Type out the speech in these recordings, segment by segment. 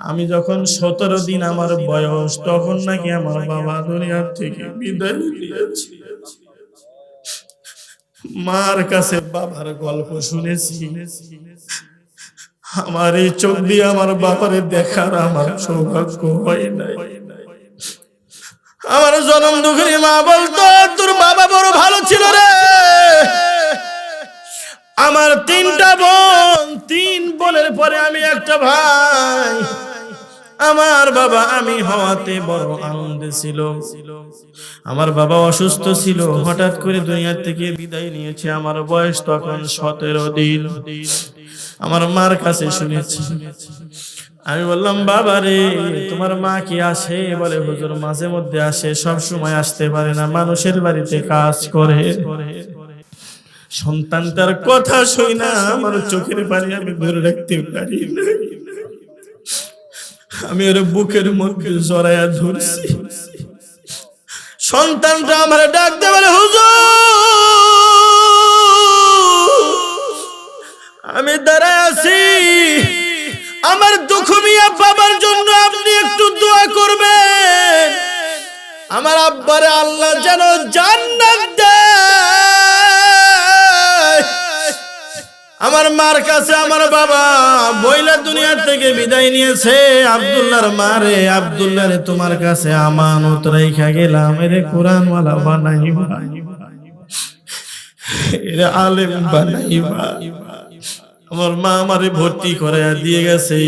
আমি যখন সতেরো দিন আমার বয়স, তখন নাকি আমার বাবা দুনিয়ার থেকে বিদায় নিয়েছে মার কাছে বাবার গল্প শুনেছি। আমার এই চোখ দিয়ে আমার বাবারে দেখার আমার সৌভাগ্য হয় নাই। আমার জনম দুঃখী মা বলতো, তোর বাবা বড় ভালো ছিল রে। আমার তিনটা বোন, তিন বোনের পরে আমি একটা ভাই। আমার বাবা আমি হওয়াতে বড় আনন্দে ছিল। আমার বাবা অসুস্থ ছিল, হঠাৎ করে দুনিয়া থেকে বিদায় নিয়েছে আমার বয়স তখন সতেরো দিন। আমার মার কাছে শুনেছি। আমি বললাম, বাবা রে, তোমার মা কি আসে? বলে, হুজুর মাঝে মধ্যে আসে, সব সময় আসতে পারে না, মানুষের বাড়িতে কাজ করে। সন্তান তার কথা শুই না আমার চোখের পানি আমি ধরে রাখতে পারি না আমি ওর বুকের মধ্যে জড়াইয়া ধরছি। সন্তানটা আমার ডাকতে হুজুর, আমি দাঁড়ায় আছি। আমার দুঃখ মিয়া বাবার জন্য আপনি একটু দোয়া করবেন। আমার আব্বারে আল্লাহ যেন জান্নাত দেয় আমার মার কাছে আমার বাবা বইলা দুনিয়ার থেকে বিদায় নিয়েছে। আব্দুল্লাহর মারে আব্দুল্লাহ রে তোমার কাছে আমানত রেখা গেলাম। এরে কোরআন ওয়ালা বানাইবা। এরে আলেম বানাইবা। আমার মা আমারে ভর্তি করে দিয়ে গেছে।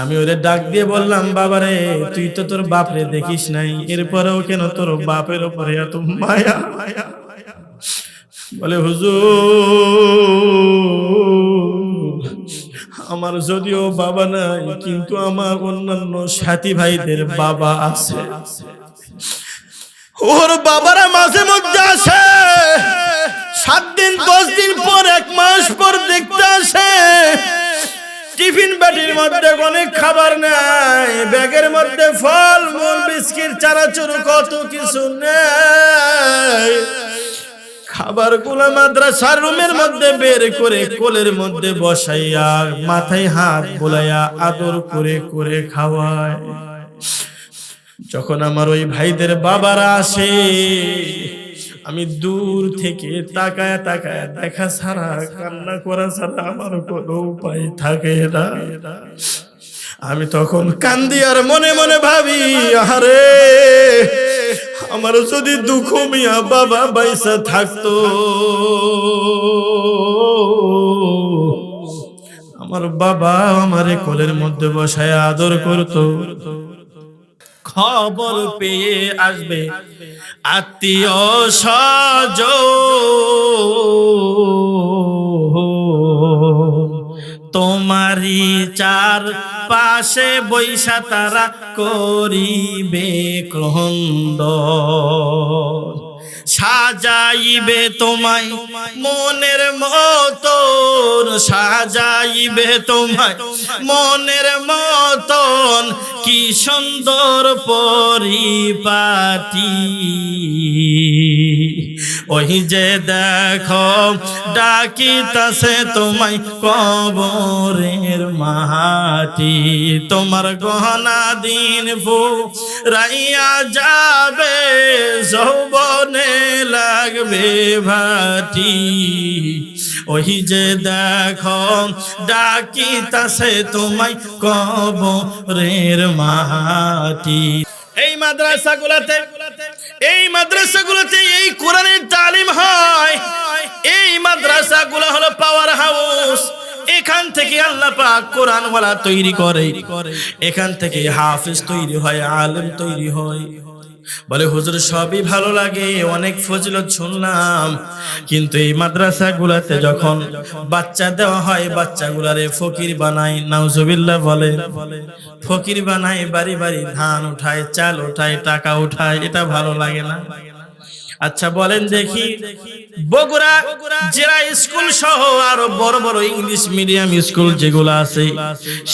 আমি ওরে ডাক দিয়ে বললাম, বাবারে, তুই তো তোর বাপরে দেখিস নাই। এরপরেও কেন তোর বাপের উপরে এত মায়া মায়া? বলে, হুজুর, আমার যদিও বাবা নাই, কিন্তু আমার অন্যান্য সাথী ভাইদের বাবা আছে। ওর বাবারা মাঝে মধ্যে আসে। সাত দিন, দশ দিন পর, এক মাস পর দেখতে আসে। টিফিন বাটির মধ্যে অনেক খাবার নাই ব্যাগের মধ্যে ফল, মূল, বিস্কিট, চানাচুর কত কিছু নেই খাবারগুলা মাদ্রাসার রুমের মধ্যে বের করে কোলের মধ্যে বসাইয়া, মাথায় হাত বোলাইয়া আদর করে করে খাওয়ায়। যখন আমার ওই ভাইদের বাবারা আসে, আমি দূর থেকে তাকায় তাকায় দেখা ছাড়া, কান্না করা ছাড়া আমার কোনো উপায় থাকে না। আমি তখন কান্দি আর মনে মনে ভাবি আরে আমার যদি দুঃখ মিয়া বাবা বাইসা থাকতো। আমার বাবা আমারে কোলের মধ্যে বসায় আদর করতো। খবর পেয়ে আসবে আত্মীয় সজ তোমারি চার পাশে বৈশা তারা করিবে ক্রন্দ সাজাইবে তোমায় মনের মতন, সাজাইবে তোমায় মনের মতন। কি সুন্দর পরিপাটি। ওই যে দেখো, ডাকিতাছে তোমায় কবরের মাটি। তোমার গহনা দিন ফু রাইয়া যাবে, যৌবনে লাগবে ভাটি। ওই যে দেখো, ডাকিতাছে তোমায় কবরের মাটি। এই মাদ্রাসাগুলোতে এই মাদ্রাসাগুলোতে এই কোরআনের তালিম হয়। এই মাদ্রাসা মাদ্রাসাগুলো হলো পাওয়ার হাউস এখান থেকে আল্লাহ পাক কোরআন ওয়ালা তৈরি করে। এখান থেকে হাফিজ তৈরি হয়, আলেম তৈরি হয়। বলে, হুজুর, সবই ভালো লাগে, অনেক ফজিলত শুনলাম। কিন্তু এই মাদ্রাসা গুলাতে যখন বাচ্চা দেওয়া হয়, বাচ্চাগুলারে ফকির বানায়, নাউজুবিল্লাহ বলে, ফকির বানায়, বাড়ি বাড়ি ধান উঠায়, চাল উঠায়, টাকা উঠায়, এটা ভালো লাগে না? আচ্ছা বলেন দেখি, বগুড়া জেলা স্কুল সহ আরও বড় বড় ইংলিশ মিডিয়াম স্কুল যেগুলো আছে,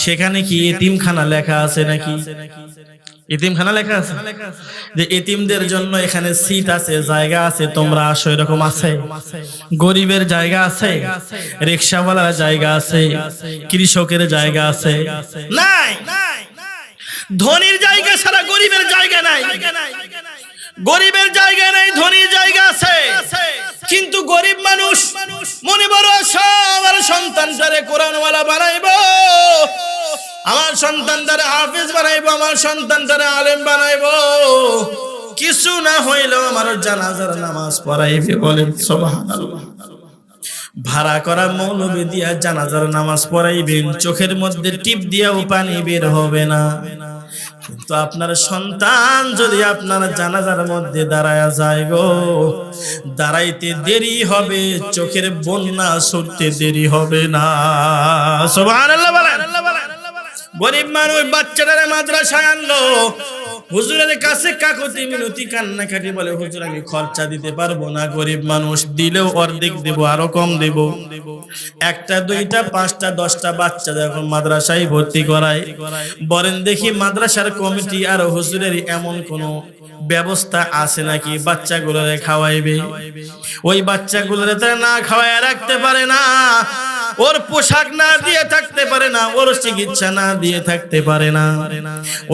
সেখানে কি এতিমখানা লেখা আছে নাকি? এতিমখানা লেখা আছে যে এতিমদের জন্য এখানে সিট আছে, জায়গা আছে, তোমরা আসো, এরকম আছে। গরিবের জায়গা আছে, রিক্সাওয়ালার জায়গা আছে, কৃষকের জায়গা আছে। নাই! ধনির জায়গা ছাড়া গরিবের জায়গা নাই। গরিবের জায়গা নেই, ধনির জায়গা আছে। কিন্তু গরিব মানুষ, মনে বড় আশা আমার সন্তানটারে কোরআনওয়ালা বানাইবো। আমার সন্তানটারে হাফিজ বানাইবো, আমার সন্তানটারে আলেম বানাইবো। কিছু না হইলেও আমার জানাজার নামাজ পড়াইবে সুবহানাল্লাহ। ভাড়া করা মৌলবী দিয়া জানাজার নামাজ পড়াইবেন, চোখের মধ্যে টিপ দিয়াও পানি বের হবে না। কিন্তু আপনার সন্তান যদি আপনার জানাজার মধ্যে দাঁড়ায় যায় গো, দাঁড়াইতে দেরি হবে, চোখের বন্যা সরতে দেরি হবে না। সুবহানাল্লাহ বলেন। গরিব মানুষ বাচ্চাটারে মাদ্রাসায় আনলো। হুজুরের কাছে কাকতি মিনতি, কান্নাকাটি বলে, হুজুর, আমি খরচা দিতে পারব না, গরিব মানুষ। দিলেও অর্ধেক দেব, আরও কম দেব। একটা, দুইটা, পাঁচটা, দশটা বাচ্চা যখন মাদ্রাসায় ভর্তি করায়। বলেন, দেখি মাদ্রাসার কমিটি আর হুজুরের এমন কোনো ব্যবস্থা আছে নাকি? বাচ্চাগুলোরে খাওয়াইবে? ওই বাচ্চাগুলোরে তারা না খাওয়ায় রাখতে পারে না। ওর পোশাক না দিয়ে থাকতে পারে না, ওর চিকিৎসা না দিয়ে থাকতে পারে না।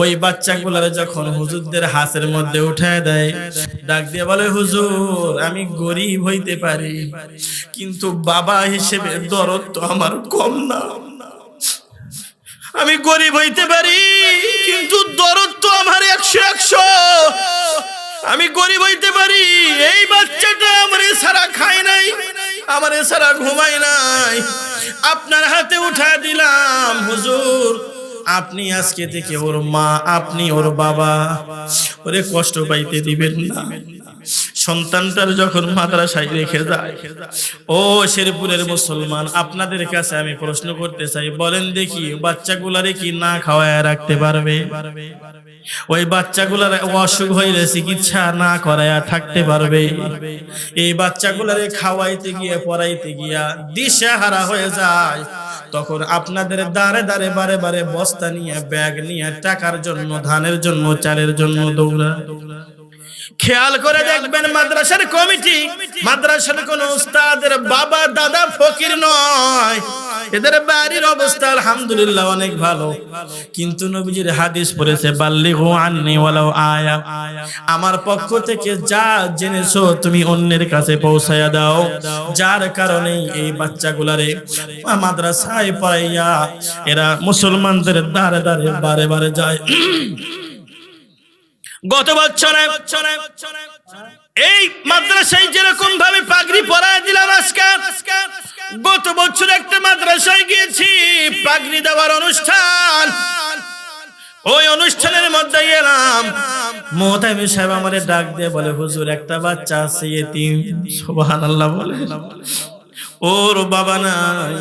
ওই বাচ্চাগুলোর যখন হুজুরদের হাতের মধ্যে উঠায় দেয়, ডাক দিয়ে বলে, হুজুর, আমি গরিব হইতে পারি, কিন্তু বাবা হিসেবে দরদ তো আমার কম না। আমি গরিব হইতে পারি, কিন্তু দরদ তো আমার একশো একশো। আমি গরিব হইতে পারি। এই বাচ্চাটা আমার সারা খায় নাই, আমার সারা ঘুমায় নাই। আপনার হাতে উঠা দিলাম, হুজুর। আপনি আজকে থেকে ওর মা, আপনি ওর বাবা। ওরে কষ্ট পাইতে দিবেন না। সন্তানটার যখন মাদ্রাসায় রেখে যায়, ও শেরপুরের মুসলমান, আপনাদের কাছে আমি প্রশ্ন করতে চাই, বলেন দেখি বাচ্চাগুলারে কি না খাওয়ায় রাখতে পারবে? ওই বাচ্চাগুলার অসুখ হইলে চিকিৎসা না করায়া থাকতে পারবে। এই বাচ্চাগুলারে খাওয়াইতে গিয়ে, পড়াইতে গিয়া দিশা হারা হয়ে যায়। তখন আপনাদের দাঁড়ে দাঁড়ে বারে বারে বস্তা নিয়ে, ব্যাগ নিয়ে, টাকার জন্য, ধানের জন্য, চালের জন্য দৌড়া খেয়াল করে দেখবেন মাদ্রাসার কমিটি মাদ্রাসার কোন উস্তাদের বাবা দাদা ফকির নয়। এদের বাড়ির অবস্থা আলহামদুলিল্লাহ অনেক ভালো। কিন্তু নবীজির হাদিস পড়েছে বাল্লিগু আন্নি ওয়ালাউ আয়া। আমার পক্ষ থেকে যা জেনেছো তুমি অন্যের কাছে পৌঁছায়া দাও। যার কারণে এই বাচ্চাগুলারে মাদ্রাসায় পড়াইয়া এরা মুসলমানদের দ্বারে দ্বারে বারে বারে যায়। গত বছরে এই মাদ্রাসায় যেরকম ভাবে পাগড়ি পরায় দিলাম আজকে, গত বছর একটা মাদ্রাসায় গিয়েছি, পাগড়ি দেওয়ার অনুষ্ঠান। ওই অনুষ্ঠানের মধ্যে এলাম মোহতামি সাহেব আমারে ডাক দিয়ে বলে, হুজুর, একটা বাচ্চা আছে, এতিম। সুবহানাল্লাহ বলে। ওর বাবা নাই।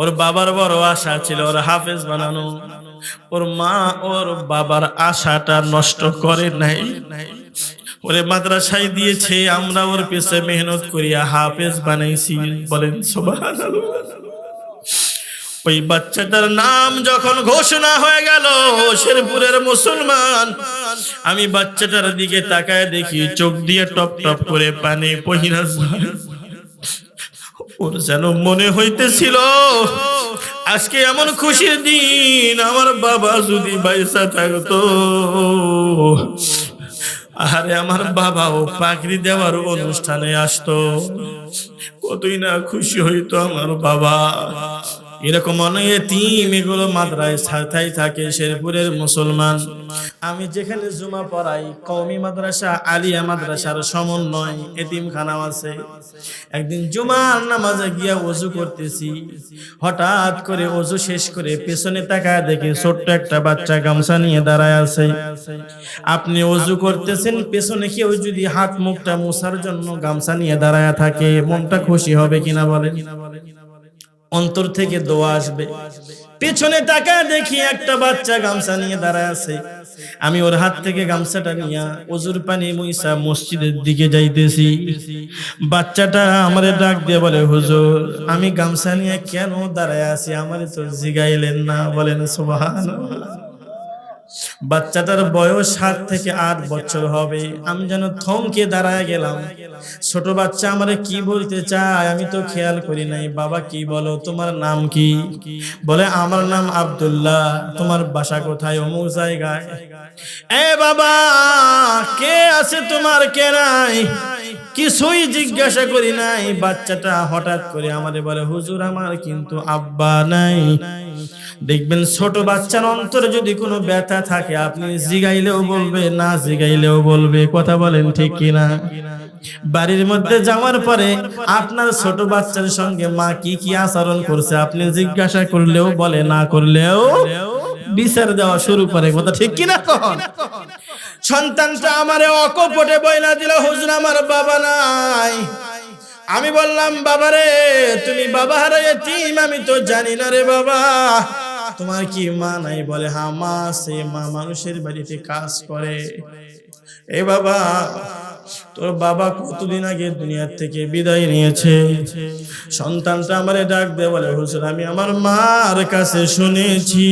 ওর বাবার বড় আশা ছিল, ওর হাফেজ বানানো। ওর মা ওর বাবার আশাটা নষ্ট করে নাই ওরে মাদ্রাসায় দিয়েছে, আমরা ওর পেছে মেহনত করিয়া হাফেজ বানাইছি, বলেন ওই বাচ্চাটার নাম যখন ঘোষণা হয়ে গেল, শেরপুরের মুসলমান, আমি বাচ্চাটার দিকে তাকায় দেখি, চোখ দিয়ে টপ টপ করে পানি পহিরা যায়। ওর যেন মনে হইতেছিল আজকে এমন খুশির দিন, আমার বাবা যদি বাইসা থাকতো। আরে আমার বাবাও পাখরি দেওয়ার অনুষ্ঠানে আসতো। কতই না খুশি হইতো আমার বাবা। এরকম অনেক এতিম এগুলো মাদ্রায় ছাতাই থাকে শেরপুরের মুসলমান। আমি যেখানে জুমা পড়াই, কওমি মাদ্রাসা, আলিয়া মাদ্রাসার সমন্বয়, এতিমখানাও আছে। একদিন জুমার নামাজে গিয়া ওযু করতেছি, হঠাৎ করে ওযু শেষ করে পেছনে তাকায় দেখি ছোট্ট একটা বাচ্চা গামছা নিয়ে দাঁড়ায় আছে। আপনি ওযু করতেছেন, পেছনে কেউ যদি হাত মুখটা মোছার জন্য গামছা নিয়ে দাঁড়ায় থাকে, মনটা খুশি হবে কিনা বলেন? অন্তর থেকে দোয়া আসবে। পেছনে টাকা দেখি একটা বাচ্চা গামছা নিয়ে দাঁড়ায় আছে। আমি ওর হাত থেকে গামছাটা নিয়ে অজুর পানি মুইসা মসজিদের দিকে যাইতেছি। বাচ্চাটা আমারে ডাক দিয়ে বলে, হুজুর, আমি গামছা নিয়ে কেন দাঁড়ায় আছি? আমার তো জিগাইলেন না। বলেন, সুবহানাল্লাহ। বাচ্চাটার বয়স সাত থেকে আট বছর হবে। আমি যেন থমকে দাঁড়ায় গেলাম। ছোট বাচ্চা আমারে কি বলতে চায়, আমি তো খেয়াল করি নাই। বাবা, কি বলো, তোমার নাম কি? বলে, আমার নাম আব্দুল্লাহ। তোমার বাসা কোথায়? অমুক জায়গায়। এ বাবা, কে আছে তোমার কে নাই কিছুই জিজ্ঞাসা করি নাই। বাচ্চাটা হঠাৎ করে আমাদের বলে, হুজুর, আমার কিন্তু আব্বা নাই। দেখবেন ছোট বাচ্চার অন্তরে যদি কোনো ব্যথা থাকে, আপনি জিগাইলেও বলবে, না জিগাইলেও বলবে, কথা বলেন ঠিক কিনা? বাড়ির মধ্যে যাওয়ার পরে আপনার ছোট বাচ্চার সঙ্গে মা কি কি আচরণ করছে, আপনি জিজ্ঞাসা করলেও বলে, না করলেও বিচার দেওয়া শুরু করে। কথা ঠিক কিনা কখন সন্তানটা আমারে অকপটে বইলা দিল, হুজুর, আমার বাবা নাই। আমি বললাম, বাবারে, তুমি বাবা হারাই টিম আমি তো জানি না রে বাবা। তোমার কি মা নাই বলে হ্যাঁ মা, সে মা মানুষের বাড়িতে কাজ করে। এ বাবা, তোর বাবা কতদিন আগে দুনিয়ার থেকে বিদায় নিয়েছে? সন্তানটা আমারে ডাক দে, বলে, হুজুর, আমি আমার মার কাছে শুনেছি।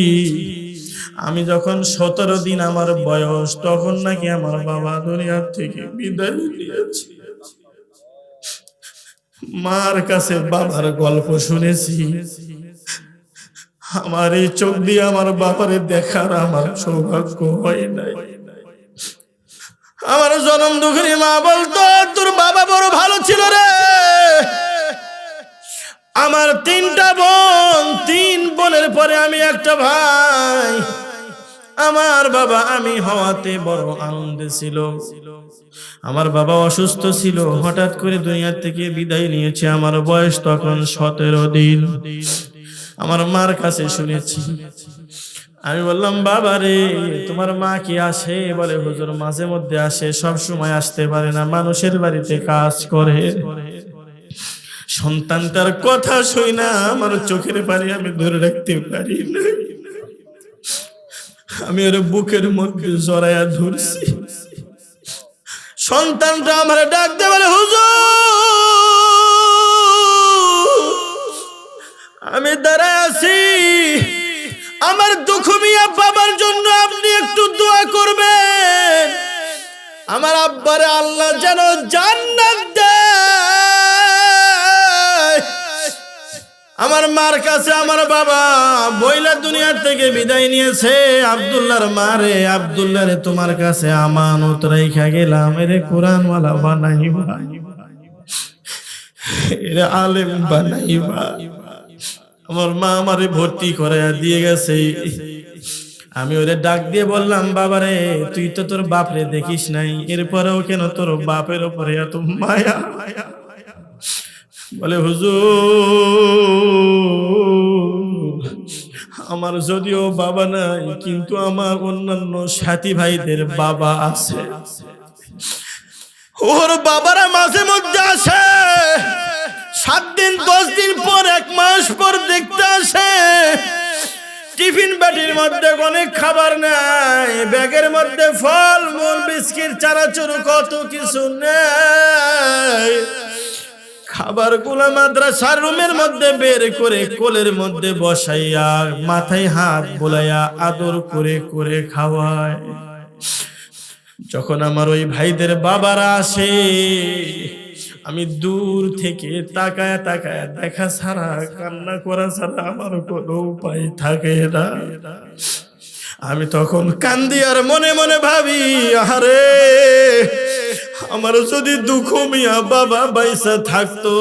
আমি যখন সতেরো দিন আমার বয়স, তখন নাকি আমার বাবা দুনিয়ার থেকে বিদায় নিয়েছে। মার কাছে বাবার গল্প শুনেছি। আমার এই চোখ দিয়ে আমার বাবারে দেখার আমার সৌভাগ্য হয় নাই। আমার জনম দুঃখী মা বলতো, তোর বাবা বড় ভালো ছিল রে। আমার তিনটা বোন, তিন বোনের পরে আমি একটা ভাই। আমার বাবা আমি হওয়াতে বড় আনন্দে ছিল। আমার বাবা অসুস্থ ছিল, হঠাৎ করে দুনিয়ার থেকে বিদায় নিয়েছে। আমার বয়স তখন সতেরো দিন। আমার মার কাছে শুনেছি। আমি বললাম, বাবা রে, তোমার মা কি আসে? বলে, হুজুর মাঝে মধ্যে আসে, সব সময় আসতে পারে না, মানুষের বাড়িতে কাজ করে। সন্তানটার কথা শুই না, আমার চোখের পানি আমি ধরে রাখতে পারি না। আমি ওর বুকের মধ্যে জড়াইয়া ধরছি। সন্তানটা আমার ডাক দে বলে, হুজুর আমি দাঁড়ায় আছি। আমার দুঃখ মিয়া বাবার জন্য আপনি একটু দোয়া করবেন। আমার আব্বারে আল্লাহ যেন জান্নাত আমার মার কাছে আমার বাবা বইলা দুনিয়ার থেকে বিদায় নিয়েছে। আব্দুল্লাহর মারে, আব্দুল্লাহরে তোমার কাছে আমানত রেখা গেলাম। এরে কোরআনওয়ালা বানাইবা। এরে আলেম বানাইবা। আমার মা আমারে ভর্তি করে দিয়ে গেছে। আমি ওরে ডাক দিয়ে বললাম, বাবারে, তুই তো তোর বাপরে দেখিস নাই। এরপরেও কেন তোর বাপের উপরে এত মায়া? বলে, হুজুর, আমার যদিও বাবা নাই, কিন্তু আমার অন্যান্য সাথী ভাইদের বাবা আছে। ওর বাবারা মাঝে মধ্যে আসে। সাত দিন, দশ দিন পর, এক মাস পর দেখতে আসে, টিফিন বাটির মধ্যে অনেক খাবার নাই, ব্যাগের মধ্যে ফল, মূল, বিস্কিট, চানাচুর কত কিছু নেই। খাবারগুলা মাদ্রাসার রুমের মধ্যে বের করে কোলের মধ্যে বসাইয়া, মাথায় হাত বোলাইয়া আদর করে করে খাওয়ায়। যখন আমার ওই ভাইদের বাবারা আসে আমি দূর থেকে তাকায় তাকায় দেখা ছাড়া, কান্না করা ছাড়া আমার কোনো উপায় থাকে না। আমি তখন কান্দি আর মনে মনে ভাবি আরে আমার যদি দুঃখ মিয়া বাবা বাইসা থাকতো,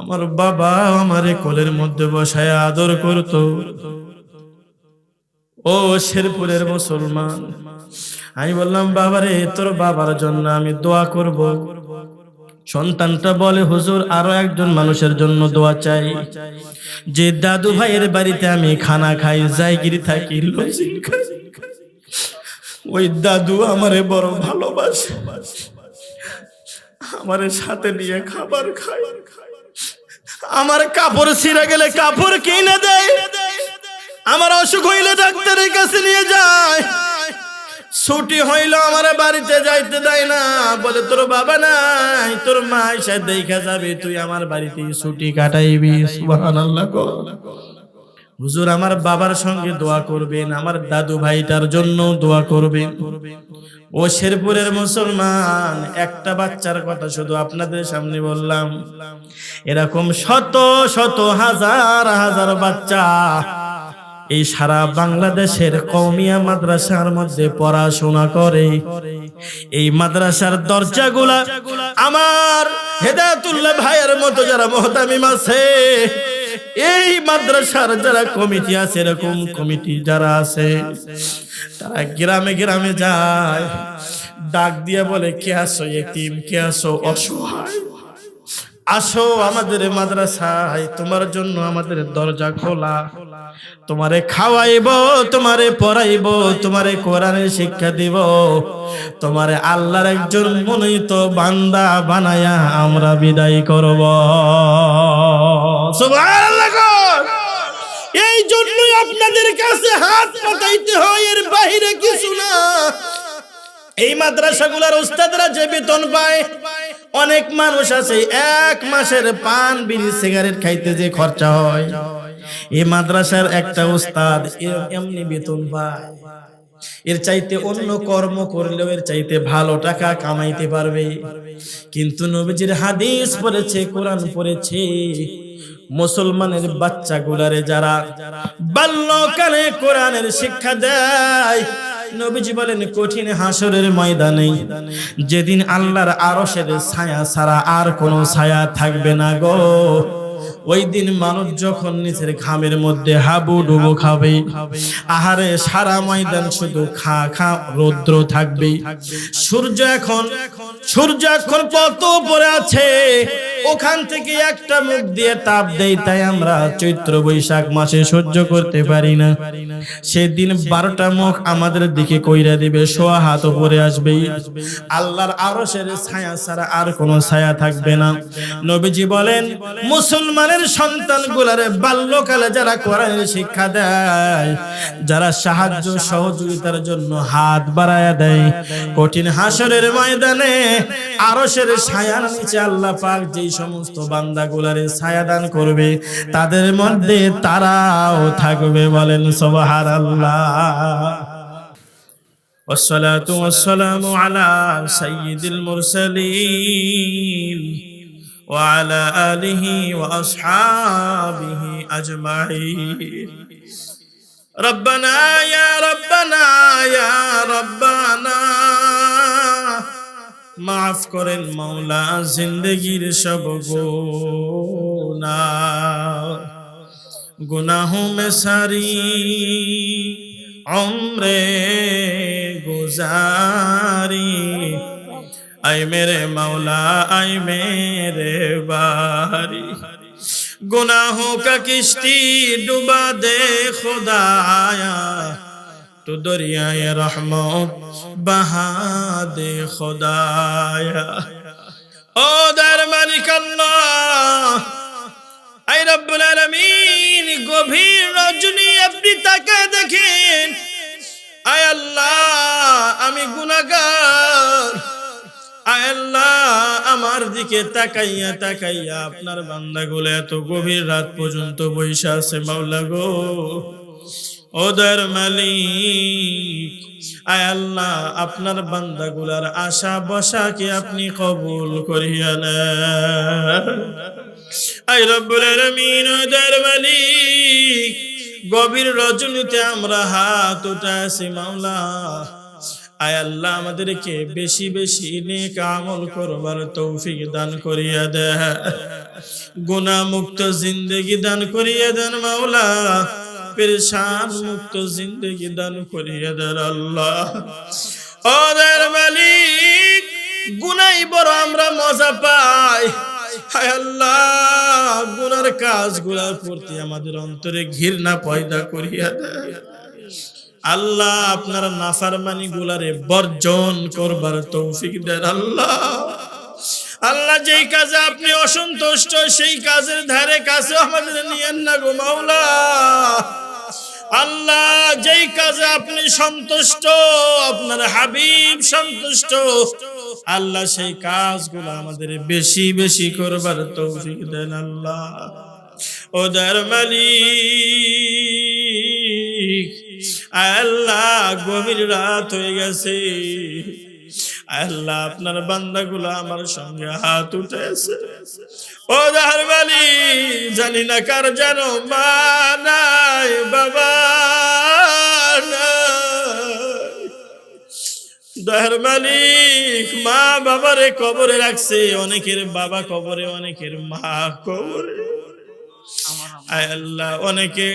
আমার বাবা আমারে কোলের মধ্যে বসায় আদর করতো। ও শেরপুরের মুসলমান। আমি বললাম, বাবারে, তোর বাবার জন্য আমি দোয়া করব। সন্তানটা বলে, হুজুর, আরও একজন মানুষের জন্য দোয়া চাই। যে দাদু ভাইয়ের বাড়িতে আমি খানা খাই জায়গিরি থাকি ওই দাদু আমারে বড় ভালোবাসে। আমারে সাথে নিয়ে খাবার খায়। আমার কাপড় ছিঁড়ে গেলে কাপড় কিনে দেয়। আমার অসুখ হইলে ডাক্তারের কাছে নিয়ে যায়। ছুটি হইল আমার বাড়িতে যাইতে দেয় না। বলে, তোর বাবা নাই, তোর মা এসে দেখা যাবে, তুই আমার বাড়িতে ছুটি কাটাইবি। সুবহানাল্লাহ হুজুর, আমার বাবার সঙ্গে দোয়া করবেন, আমার দাদু ভাইটার জন্য দোয়া করবেন। ও শেরপুরের মুসলমান, একটা বাচ্চার কথা শুধু আপনাদের সামনে বললাম। এরকম শত শত, হাজার হাজার বাচ্চা এই সারা বাংলাদেশের কৌমিয়া মাদ্রাসার মধ্যে পড়াশোনা করে। এই মাদ্রাসার দরজাগুলা আমার হেদায়তুল্লাহ ভাইয়ের মতো যারা মহতামিম আছে, এই মাদ্রাসার যারা কমিটি আছে, এরকম কমিটি যারা আছে, তারা গ্রামে গ্রামে যায়, ডাক দিয়ে বলে, কে আসো এতিম? কে আসো অসহায়? আসো আমাদের মাদ্রাসায়, তোমার জন্য আমাদের দরজা খোলা। তোমারে খাওয়াইব, তোমারে পড়াইব, তোমারে কোরআনের শিক্ষা দিব। তোমারে আল্লাহর একজন মনোনীত বান্দা বানায়া আমরা বিদায় করব। এই জন্যই আপনাদের কাছে হাত পাতাইতে হয়, এর বাইরে কিছু না। এই মাদ্রাসাগুলোর উস্তাদরা যে বেতন পায়, অনেক মানুষ আছে, এক মাসের পান, বিড়ি, সিগারেট খাইতে যে খরচা হয়। এই মাদ্রাসার একটা উস্তাদ এমনি বেতন পায়। এর চাইতে অন্য কর্ম করলেও এর চাইতে ভালো টাকা কামাইতে পারবে। কিন্তু নবীজির হাদিস পড়েছে, কোরআন পড়েছে, মুসলমানের বাচ্চাগুলারে যারা বাল্যকালে কোরআনের শিক্ষা দেয় নবীজি বলেন, কঠিন হাসরের ময়দানে যেদিন আল্লাহর আরশের ছায়া ছাড়া আর কোনো ছায়া থাকবে না গো। ওই দিন মানুষ যখন নিজের ঘামের মধ্যে হাবু ডুবু খাবে, আহারে সারা ময়দান শুধু খা খা রৌদ্র থাকবে। সূর্য এখন সূর্য এখন কত উপরে আছে, ওখান থেকে একটা মুখ দিয়ে তাপ দেয়, তাই আমরা চৈত্র বৈশাখ মাসে সহ্য করতে পারি না। সেদিন বারোটা মুখ আমাদের দিকে কইরা দিবে, সোয়া হাত উপরে আসবে। আল্লাহর আরশের ছায়া ছাড়া আর কোনো ছায়া থাকবে না। নবীজি বলেন, মুসলমানের সন্তান গুলারে বাল্যকালে যারা কোরআনের শিক্ষা দেয় যারা সাহায্য সহযোগিতার জন্য হাত বাড়ায়া দেয় কঠিন হাসরের ময়দানে আরশের ছায়ার নিচে আল্লাহ পাক যেই সমস্ত বান্দা গুলারে ছায়া দান করবে তাদের মধ্যে তারাও থাকবে বলেন সবাহার আল্লাহ والصلاة والسلام على سيد المرسلين وعلى آله وأصحابه أجمعين ربنا يا ربنا يا ربنا মাফ করেন মৌলা জিন্দগির সব গোনা গুনাহ মে সারি অমরে গুজারি আই মেরে মাওলা, আই মেরে বাহারি গুনাহো কা কিস্তি ডুবা দে খোদায়া, তু দরিয়ায় রহমত বাহা দে খোদায়া। ও দার মালিক আই রব্বুল আলামিন, গভীর রজনী আপনি তাকে দেখেন। আয় আল্লাহ, আমি গুনাহগার। আল্লাহ, আমার দিকে তাকাইয়া তাকাইয়া আপনার বান্দাগুলো এত গভীর রাত পর্যন্ত বৈশা আছে, মাওলা গো। ওদের মালিক, আয় আল্লাহ, আপনার বান্দাগুলার আশা বসাকে আপনি কবুল করিয়া নেন। আয় রব্বুল আলামিন ওদের মালিক, গভীর রজনীতে আমরা হাত উঠাছি মাওলা। আয় আল্লাহ আমাদেরকে বেশি বেশি নেক আমল করবার তৌফিক দান করিয়া দে। গুনাহ মুক্ত জিন্দগি দান করিয়া দেন মাওলা। পেরেশান মুক্ত জিন্দগি দান করিয়া দেন আল্লাহ। ওদের মালিক, গুনাই বড় আমরা মজা পাই। হায় আল্লাহ, গুনার কাজগুলার প্রতি আমাদের অন্তরে ঘৃণা পয়দা করিয়া দেয় আল্লাহ আপনার নাফারমানি গুলারে বর্জন করবার তৌফিক দেন, আল্লাহ। আল্লাহ যেই কাজে আপনি অসন্তুষ্ট, সেই কাজের ধারে কাছে আমাদের নিয়েন না গো মাওলা। আল্লাহ যেই কাজে আপনি সন্তুষ্ট, আপনার হাবিব সন্তুষ্ট, আল্লাহ সেই কাজগুলো আমাদের বেশি বেশি করবার তৌফিক দেন, আল্লাহ। ও ওদের মালিক আল্লাহ, গভীর রাত হয়ে গেছে। আল্লাহ, আপনার বান্দাগুলো আমার সঙ্গে হাত উঠেছে। ও দার মালিক জানি না কার জানো মা নাই। বাবা দয়ার মালিক মা বাবারে কবরে রাখছে, অনেকের বাবা কবরে, অনেকের মা কবরে। আল্লাহ, অনেকে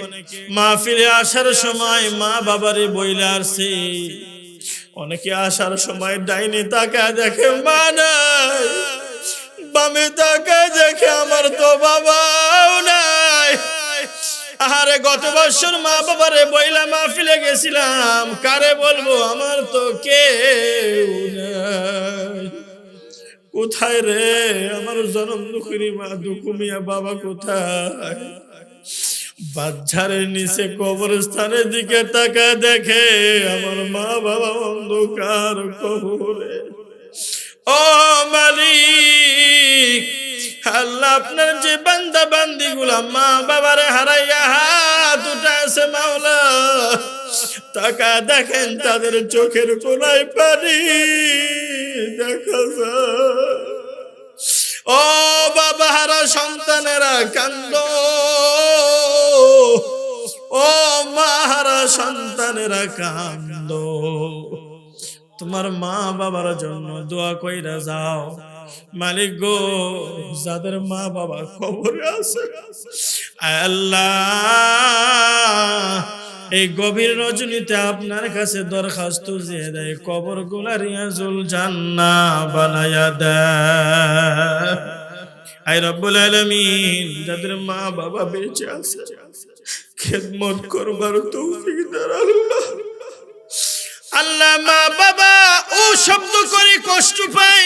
মা ফিরে আসার সময় মা বাবারে বইলে আসছে অনেকে আসার সময় ডাইনি তাকা দেখে মা নাই, বামে তাকা দেখে আমার তো বাবাও নাই। আরে গত বছর মা বাবারে বইলা মাহফিলে গেছিলাম, কারে বলব, আমার তো কেউ নাই। কোথায় রে? আমার জনম দুঃখী মা দুকুমিয়া বাবা কোথায়? নিচে কবরস্থানের দিকে তাকা দেখে আমার মা বাবা অন্ধকার কবরে ও মালিক, আল্লাহ আপনার যে বান্দা বান্দি গুলা মা বাবারে হারাইয়া হাত উঠাছে মাওলা। টাকা দেখেন তাদের চোখের কোনায় পানি। সন্তানেরা কান্দ। ও মাহারা সন্তানেরা কান্দ। তোমার মা বাবার জন্য দোয়া কইরা যাও। মালিক গো, যাদের মা বাবা খবরে আছে। আল্লাহ, এই গভীর রজনীতে আপনার কাছে দরখাস্ত যে দেয় কবরগুলা রিয়াজুল জান্না বানায়া দেয়। যাদের মা বাবা বেঁচে আছে। খেদমত করবার তৌফিক আল্লাহ মা বাবা ও শব্দ করে কষ্ট পায়।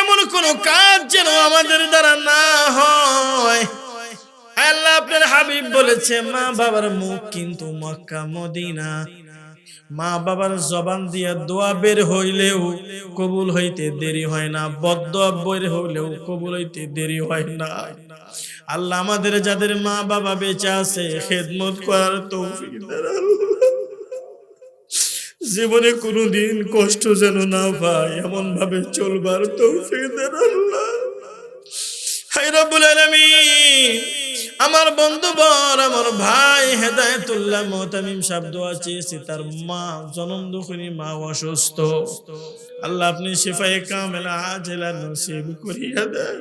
এমন কোন কাজ যেন আমাদের দ্বারা না হয়। আল্লাহ আপনার হাবিব বলেছে, মা বাবার মুখ কিন্তু মক্কা, মদিনা। মা বাবার জবান দিয়া দোয়া বের হইলেও কবুল হইতে দেরি হয় না বদ্ধ বের হইলেও কবুল হইতে দেরি হয় না। আল্লাহ আমাদের যাদের মা বাবা বেঁচে আছে, খেদমত করার আল্লাহ। জীবনে কোনোদিন কষ্ট যেন না পায় এমন ভাবে চলবার তৌফিক দেন আল্লাহ। হায় রব্বুল আলামিন! আমার বন্ধু বর, আমার ভাই হেদায়েতুল্লাহ মোহতামিম দোয়া চেয়েছে, তার মা জনম দুঃখিনী, মা অসুস্থ। আল্লাহ আপনি শিফায়ে কামেলা আজেলা নসিব করিয়া দেন।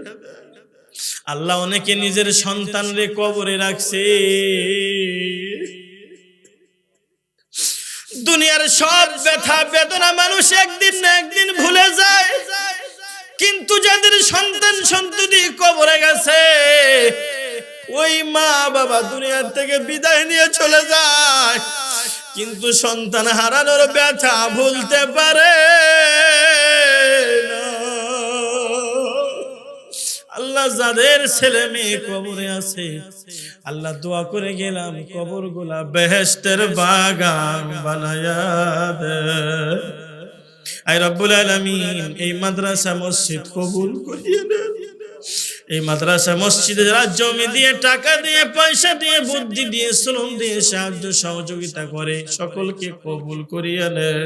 আল্লাহ অনেকে নিজের সন্তানরে কবরে রাখছে। দুনিয়ার সব ব্যথা, বেদনা মানুষ একদিন না একদিন ভুলে যায়। কিন্তু যাদের সন্তান সন্ততি কবরে গেছে ওই মা বাবা দুনিয়ার থেকে বিদায় নিয়ে চলে যায়। কিন্তু সন্তান হারানোর ব্যথা ভুলতে পারে আল্লাহ যাদের ছেলে মেয়ে কবরে আছে, আল্লাহ দোয়া করে গেলাম কবরগুলা বেহেস্তের বাগান বানায়া দে। আই রব্বুল আলামিন, এই মাদ্রাসা মসজিদ কবুল করিয়ে নেন। এই মাদ্রাসা মসজিদে যারা জমি দিয়ে টাকা দিয়ে, পয়সা দিয়ে, বুদ্ধি দিয়ে, শ্রম দিয়ে, সাহায্য, সহযোগিতা করে সকলকে কবুল করিয়ে নেন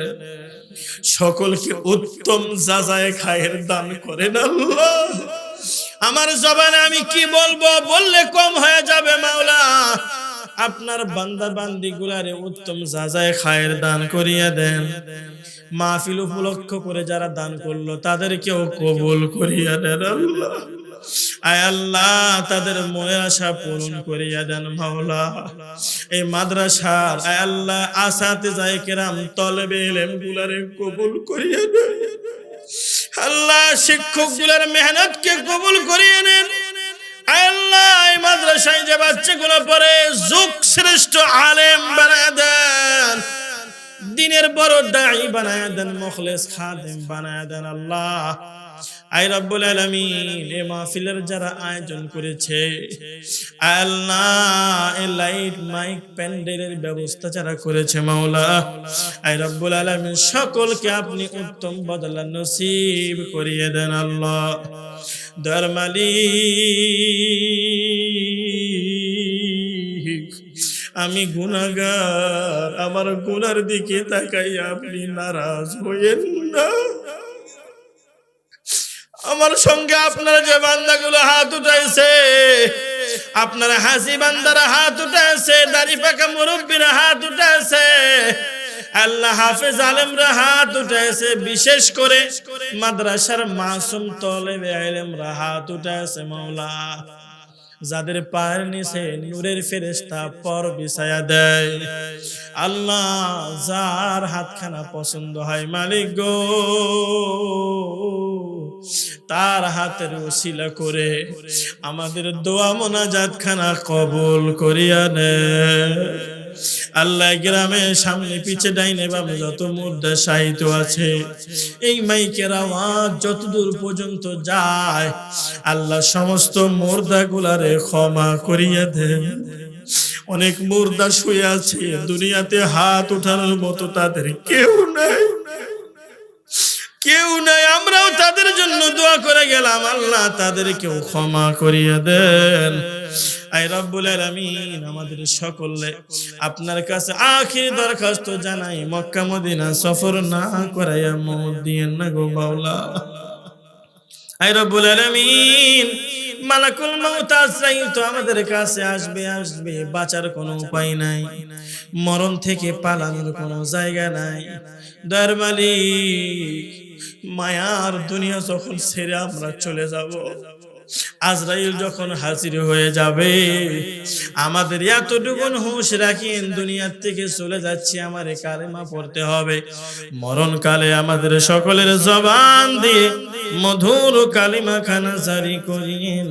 সকলকে উত্তম যাজায় খায়ের দান করেন আল্লাহ। আমার জবানে আমি কি বলব? বললে কম হয়ে যাবে মাওলা। আপনার বান্দা বান্দি গুলারে উত্তম যাজায় খায়ের দান করিয়া দেন। মাহফিল উপলক্ষ করে যারা দান করল, তাদেরকেও কবুল করিয়া দেন আল্লাহ। আয় আল্লাহ, তাদের মনের আশা পূরণ করিয়া দেন মাওলা। এই মাদ্রাসার, আয় আল্লাহ আসাতে যাই কেরাম, তলবে এলেম গুলারে কবুল করিয়া দেন। আল্লাহ, শিক্ষকগুলার মেহনত কে কবুল করিয়ে নেন। আল্লাহ, এই মাদ্রাসায় যে বাচ্চাগুলো পড়ে, যুগ শ্রেষ্ঠ আলেম বানায় দেন। দিনের বড় দায়ী বানায় দেন, মুখলেস খাদেম বানায় দেন আল্লাহ। আই রব্বুল আলামিন এই মাহফিলের যারা আয়োজন করেছে আল্লাহ এই লাইট মাইক প্যান্ডেলের ব্যবস্থা যারা করেছে মাওলা আই রব্বুল আলামিন, সকলকে আপনি উত্তম বদলা নসিব করিয়ে দেন আল্লাহ। দরমালি আমি গুনাগার আমার গুনার দিকে তাকাই আপনি নারাজ হইয়েন না। আমার সঙ্গে আপনারা যে বান্দাগুলো হাত উঠাইছে, আপনারা হাসি বান্দারা হাত উঠাইছে, দাড়ি পাকা মুরব্বীরা হাত উঠাইছে, আল্লাহ হাফেজ আলেমরা হাত উঠাইছে, বিশেষ করে মাদ্রাসার মাসুম তলেবে আলেমরা হাত উঠাইছে, মাওলা। যাদের পায়ের নিচে নূরের ফেরেস্তা পর বিছায়া দেয়। আল্লাহ যার হাতখানা পছন্দ হয় মালিক গো। তার হাতের ওসিলা করে আমাদের দোয়া মোনাজাত খানা কবুল করিয়া নে আল্লাহ গ্রামের সামনে পিছে ডাইনে বামে যত মুদ্রা সাহিত্য আছে, এই মাইকের আওয়াজ যতদূর পর্যন্ত যায়, আল্লাহ সমস্ত মুর্দা গুলারে ক্ষমা করিয়া দেন। অনেক মুর্দা শুয়ে আছে, দুনিয়াতে হাত উঠানোর মতো তাদের কেউ নাই। কেউ নাই, আমরাও তাদের জন্য দোয়া করে গেলাম, আল্লাহ তাদেরকেও ক্ষমা করিয়া দেন। আই রব্বুল আলামিন আমাদের সকলে, আপনার কাছে আখির দরখাস্ত জানাই, মক্কা, মদিনা সফর না করাইয়া মত দিয়েন না গো মাওলা। আই রব্বুল আলামিন, মালাকুল মাউত আজরাইল তো আমাদের কাছে আসবে আসবে, বাঁচার কোনো উপায় নাই। মরণ থেকে পালানোর কোনো জায়গা নাই। দয়ার মালিক, মায়ার দুনিয়া যখন ছেড়ে আমরা চলে যাব। আজরাইল যখন হাজির হয়ে যাবে, আমাদের এতটুকুন হুঁশ রাখেন, দুনিয়ার থেকে চলে যাচ্ছি, আমার কালেমা পড়তে হবে। মরণকালে আমাদের সকলের জবান দিয়ে মধুর কালিমা খানা জারি করিয়েন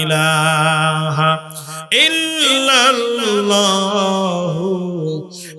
ইলাহা ইল্লাল্লাহু